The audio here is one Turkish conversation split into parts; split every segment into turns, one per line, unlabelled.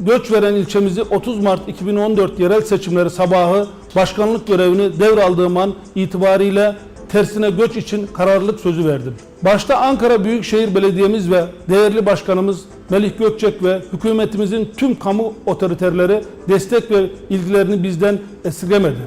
Göç veren ilçemizi 30 Mart 2014 yerel seçimleri sabahı başkanlık görevini devraldığım an itibariyle tersine göç için kararlılık sözü verdim. Başta Ankara Büyükşehir Belediye'miz ve değerli başkanımız Melih Gökçek ve hükümetimizin tüm kamu otoriterleri destek ve ilgilerini bizden esirgemedi.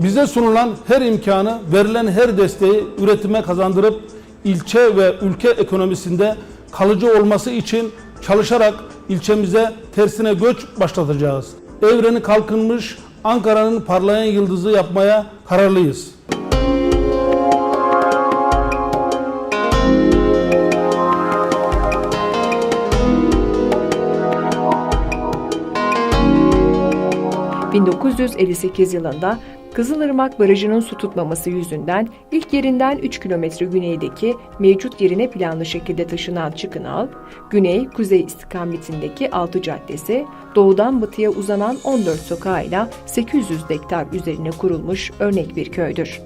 Bize sunulan her imkanı, verilen her desteği üretime kazandırıp ilçe ve ülke ekonomisinde kalıcı olması için çalışarak ilçemize tersine göç başlatacağız. Evreni kalkınmış Ankara'nın parlayan yıldızı yapmaya kararlıyız.
1958 yılında Kızılırmak Barajı'nın su tutmaması yüzünden ilk yerinden 3 kilometre güneydeki mevcut yerine planlı şekilde taşınan Çıkınal, güney-kuzey istikametindeki 6 caddesi, doğudan batıya uzanan 14 sokağıyla 800 dektar üzerine kurulmuş örnek bir köydür.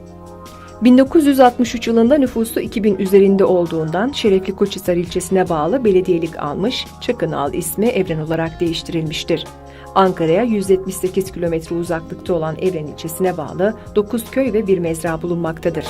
1963 yılında nüfusu 2000 üzerinde olduğundan Şerefli Koçhisar ilçesine bağlı belediyelik almış, Çakınal ismi Evren olarak değiştirilmiştir. Ankara'ya 178 kilometre uzaklıkta olan Evren ilçesine bağlı 9 köy ve bir mezra bulunmaktadır.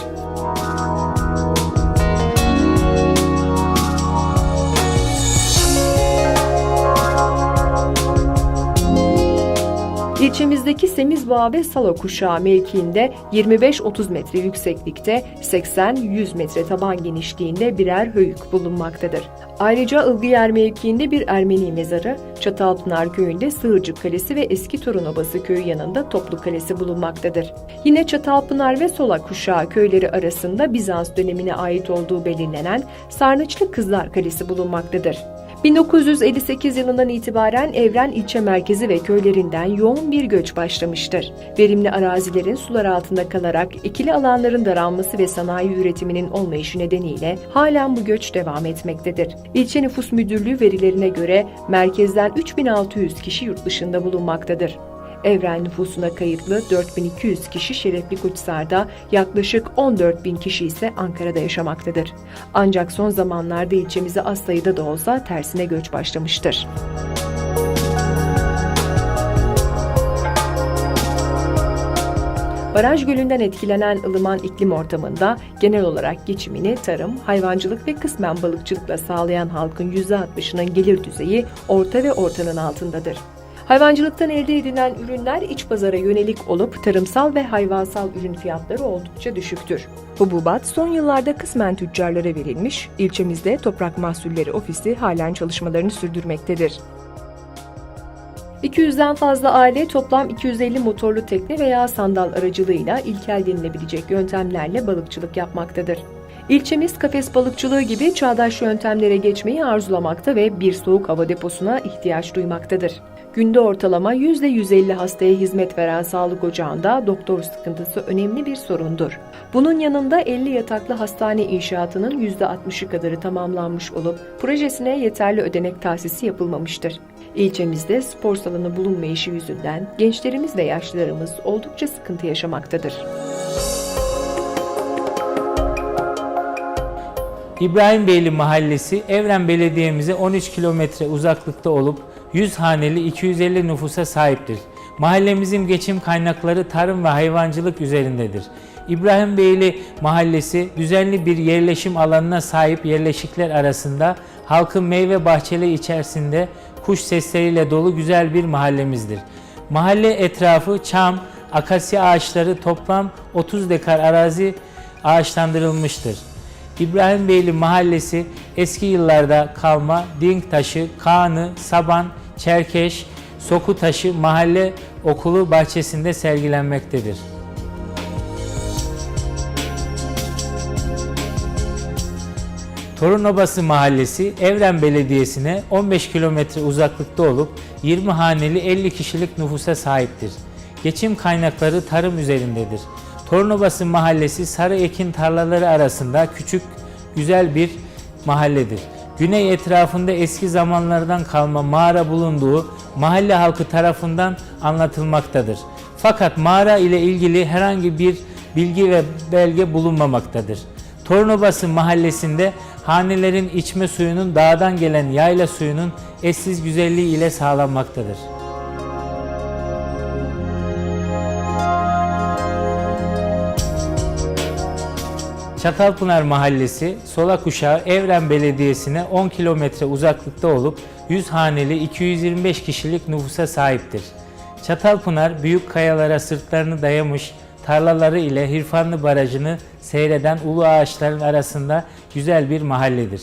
İlçemizdeki Semizbağ ve Salo Kuşağı mevkiinde 25-30 metre yükseklikte 80-100 metre taban genişliğinde birer höyük bulunmaktadır. Ayrıca Ilgıyer mevkiinde bir Ermeni mezarı, Çatalpınar köyünde Sığırcık Kalesi ve Eski Torunobası köyü yanında Toplu Kalesi bulunmaktadır. Yine Çatalpınar ve Sola Kuşağı köyleri arasında Bizans dönemine ait olduğu belirlenen Sarnıçlı Kızlar Kalesi bulunmaktadır. 1958 yılından itibaren Evren ilçe merkezi ve köylerinden yoğun bir göç başlamıştır. Verimli arazilerin sular altında kalarak ikili alanların daralması ve sanayi üretiminin olmayışı nedeniyle halen bu göç devam etmektedir. İlçe Nüfus Müdürlüğü verilerine göre merkezden 3600 kişi yurt dışında bulunmaktadır. Evren nüfusuna kayıtlı 4200 kişi Şerefli Koçhisar'da, yaklaşık 14000 kişi ise Ankara'da yaşamaktadır. Ancak son zamanlarda ilçemize az sayıda da olsa tersine göç başlamıştır. Baraj gölünden etkilenen ılıman iklim ortamında genel olarak geçimini tarım, hayvancılık ve kısmen balıkçılıkla sağlayan halkın %60'ının gelir düzeyi orta ve ortanın altındadır. Hayvancılıktan elde edilen ürünler iç pazara yönelik olup tarımsal ve hayvansal ürün fiyatları oldukça düşüktür. Hububat son yıllarda kısmen tüccarlara verilmiş, ilçemizde Toprak Mahsulleri Ofisi halen çalışmalarını sürdürmektedir. 200'den fazla aile toplam 250 motorlu tekne veya sandal aracılığıyla ilkel denilebilecek yöntemlerle balıkçılık yapmaktadır. İlçemiz kafes balıkçılığı gibi çağdaş yöntemlere geçmeyi arzulamakta ve bir soğuk hava deposuna ihtiyaç duymaktadır. Günde ortalama %150 hastaya hizmet veren sağlık ocağında doktor sıkıntısı önemli bir sorundur. Bunun yanında 50 yataklı hastane inşaatının %60'ı kadarı tamamlanmış olup projesine yeterli ödenek tahsisi yapılmamıştır. İlçemizde spor salonu bulunmayışı yüzünden gençlerimiz ve yaşlılarımız oldukça sıkıntı yaşamaktadır.
İbrahimbeyli Mahallesi Evren Belediye'mize 13 kilometre uzaklıkta olup 100 haneli 250 nüfusa sahiptir. Mahallemizin geçim kaynakları tarım ve hayvancılık üzerindedir. İbrahimbeyli Mahallesi düzenli bir yerleşim alanına sahip yerleşikler arasında halkın meyve bahçeleri içerisinde kuş sesleriyle dolu güzel bir mahallemizdir. Mahalle etrafı çam, akasya ağaçları toplam 30 dekar arazi ağaçlandırılmıştır. İbrahimbeyli Mahallesi eski yıllarda kalma Dink taşı, Kağanı, Saban, Çerkeş, Soku taşı mahalle okulu bahçesinde sergilenmektedir. Torunobası Mahallesi Evren Belediyesi'ne 15 kilometre uzaklıkta olup 20 haneli 50 kişilik nüfusa sahiptir. Geçim kaynakları tarım üzerindedir. Torunobası Mahallesi sarı ekin tarlaları arasında küçük, güzel bir mahalledir. Güney etrafında eski zamanlardan kalma mağara bulunduğu mahalle halkı tarafından anlatılmaktadır. Fakat mağara ile ilgili herhangi bir bilgi ve belge bulunmamaktadır. Tornobası mahallesinde hanelerin içme suyunun dağdan gelen yayla suyunun eşsiz güzelliği ile sağlanmaktadır. Çatalpınar Mahallesi, Solak Uşağı Evren Belediyesi'ne 10 kilometre uzaklıkta olup 100 haneli 225 kişilik nüfusa sahiptir. Çatalpınar büyük kayalara sırtlarını dayamış tarlaları ile Hirfanlı Barajı'nı seyreden ulu ağaçların arasında güzel bir mahalledir.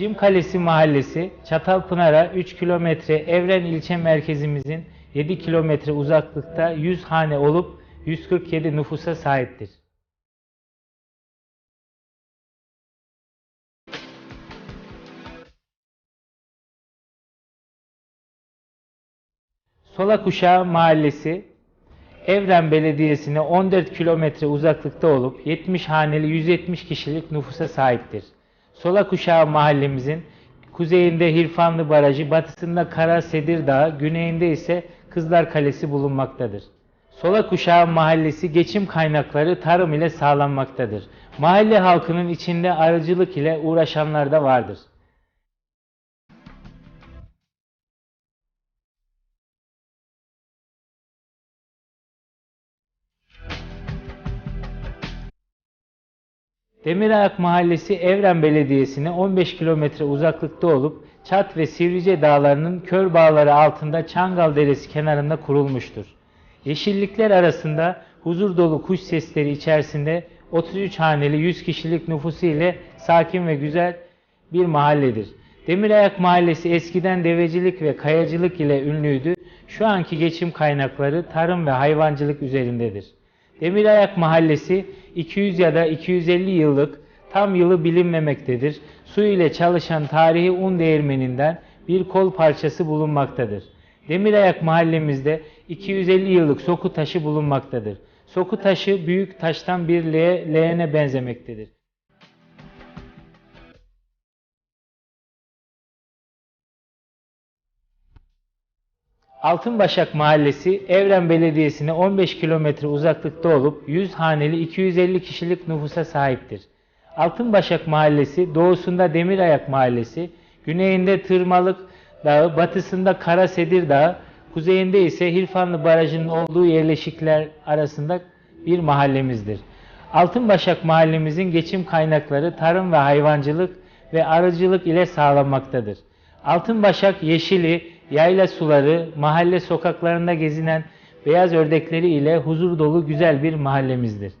Cim Kalesi Mahallesi, Çatalpınar'a 3 kilometre, Evren ilçe merkezimizin 7 kilometre uzaklıkta 100 hane olup 147 nüfusa sahiptir. Solak Uşağı Mahallesi, Evren Belediyesi'ne 14 kilometre uzaklıkta olup 70 haneli 170 kişilik nüfusa sahiptir. Solak Uşağı mahallemizin kuzeyinde Hirfanlı Barajı, batısında Kara Sedir Dağı, güneyinde ise Kızlar Kalesi bulunmaktadır. Solak Uşağı mahallesi geçim kaynakları tarım ile sağlanmaktadır. Mahalle halkının içinde arıcılık ile uğraşanlar da vardır. Demirayak Mahallesi Evren Belediyesi'ne 15 kilometre uzaklıkta olup Çat ve Sivrice dağlarının kör bağları altında Çangal Deresi kenarında kurulmuştur. Yeşillikler arasında huzur dolu kuş sesleri içerisinde 33 haneli 100 kişilik nüfusu ile sakin ve güzel bir mahalledir. Demirayak Mahallesi eskiden devecilik ve kayacılık ile ünlüydü. Şu anki geçim kaynakları tarım ve hayvancılık üzerindedir. Demirayak Mahallesi 200 ya da 250 yıllık tam yılı bilinmemektedir. Su ile çalışan tarihi un değirmeninden bir kol parçası bulunmaktadır. Demirayak mahallemizde 250 yıllık soku taşı bulunmaktadır. Soku taşı büyük taştan bir leğe, leğene benzemektedir. Altınbaşak Mahallesi Evren Belediyesi'ne 15 kilometre uzaklıkta olup 100 haneli 250 kişilik nüfusa sahiptir. Altınbaşak Mahallesi doğusunda Demirayak Mahallesi, güneyinde Tırmalık Dağı, batısında Kara Sedir Dağı, kuzeyinde ise Hirfanlı Barajı'nın olduğu yerleşikler arasında bir mahallemizdir. Altınbaşak mahallemizin geçim kaynakları tarım ve hayvancılık ve arıcılık ile sağlanmaktadır. Altınbaşak yeşili, yayla suları, mahalle sokaklarında gezinen beyaz ördekleri ile huzur dolu güzel bir mahallemizdir.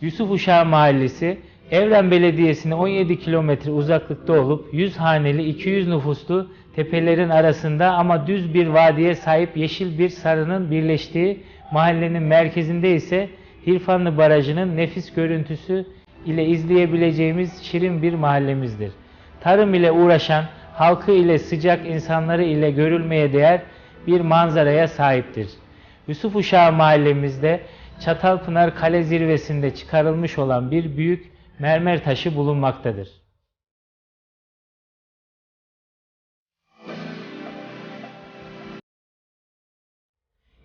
Yusuf Uşağı Mahallesi, Evren Belediyesi'ne 17 kilometre uzaklıkta olup 100 haneli 200 nüfuslu tepelerin arasında ama düz bir vadiye sahip yeşil bir sarının birleştiği mahallenin merkezinde ise Hirfanlı Barajı'nın nefis görüntüsü ile izleyebileceğimiz şirin bir mahallemizdir. Tarım ile uğraşan, halkı ile sıcak insanları ile görülmeye değer bir manzaraya sahiptir. Yusuf Uşağı mahallemizde Çatalpınar Kale zirvesinde çıkarılmış olan bir büyük mermer taşı bulunmaktadır.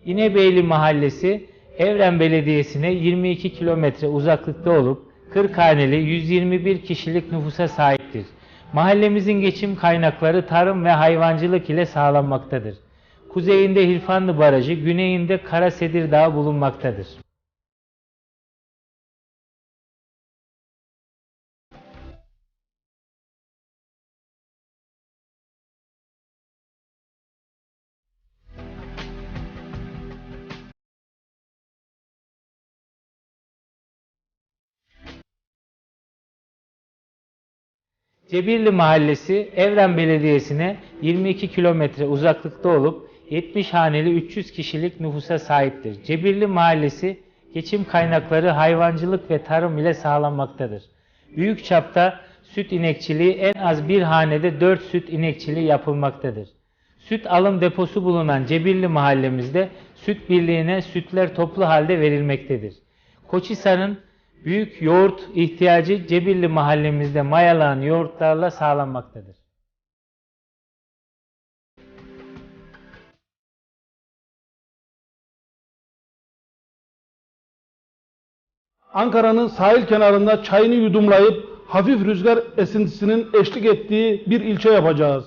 İnebeyli Mahallesi Evren Belediyesi'ne 22 kilometre uzaklıkta olup 40 haneli 121 kişilik nüfusa sahiptir. Mahallemizin geçim kaynakları tarım ve hayvancılık ile sağlanmaktadır. Kuzeyinde Hilfanlı Barajı, güneyinde Kara Sedir Dağı bulunmaktadır. Cebirli Mahallesi Evren Belediyesi'ne 22 kilometre uzaklıkta olup 70 haneli 300 kişilik nüfusa sahiptir. Cebirli Mahallesi geçim kaynakları hayvancılık ve tarım ile sağlanmaktadır. Büyük çapta süt inekçiliği en az bir hanede 4 süt inekçiliği yapılmaktadır. Süt alım deposu bulunan Cebirli mahallemizde süt birliğine sütler toplu halde verilmektedir. Koçhisar'ın büyük yoğurt ihtiyacı Cebirli mahallemizde mayalanan yoğurtlarla sağlanmaktadır.
Ankara'nın sahil kenarında çayını yudumlayıp hafif rüzgar esintisinin eşlik ettiği bir ilçe yapacağız.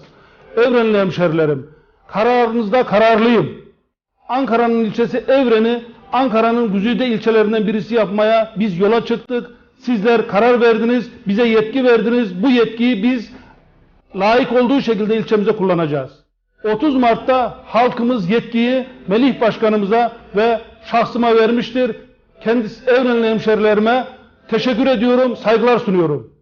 Evrenli hemşerilerim, kararınızda kararlıyım. Ankara'nın ilçesi Evren'i Ankara'nın güzide ilçelerinden birisi yapmaya biz yola çıktık. Sizler karar verdiniz, bize yetki verdiniz. Bu yetkiyi biz layık olduğu şekilde ilçemize kullanacağız. 30 Mart'ta halkımız yetkiyi Melih Başkanımıza ve şahsıma vermiştir. Kendisi Evrenli hemşerilerime teşekkür ediyorum, saygılar sunuyorum.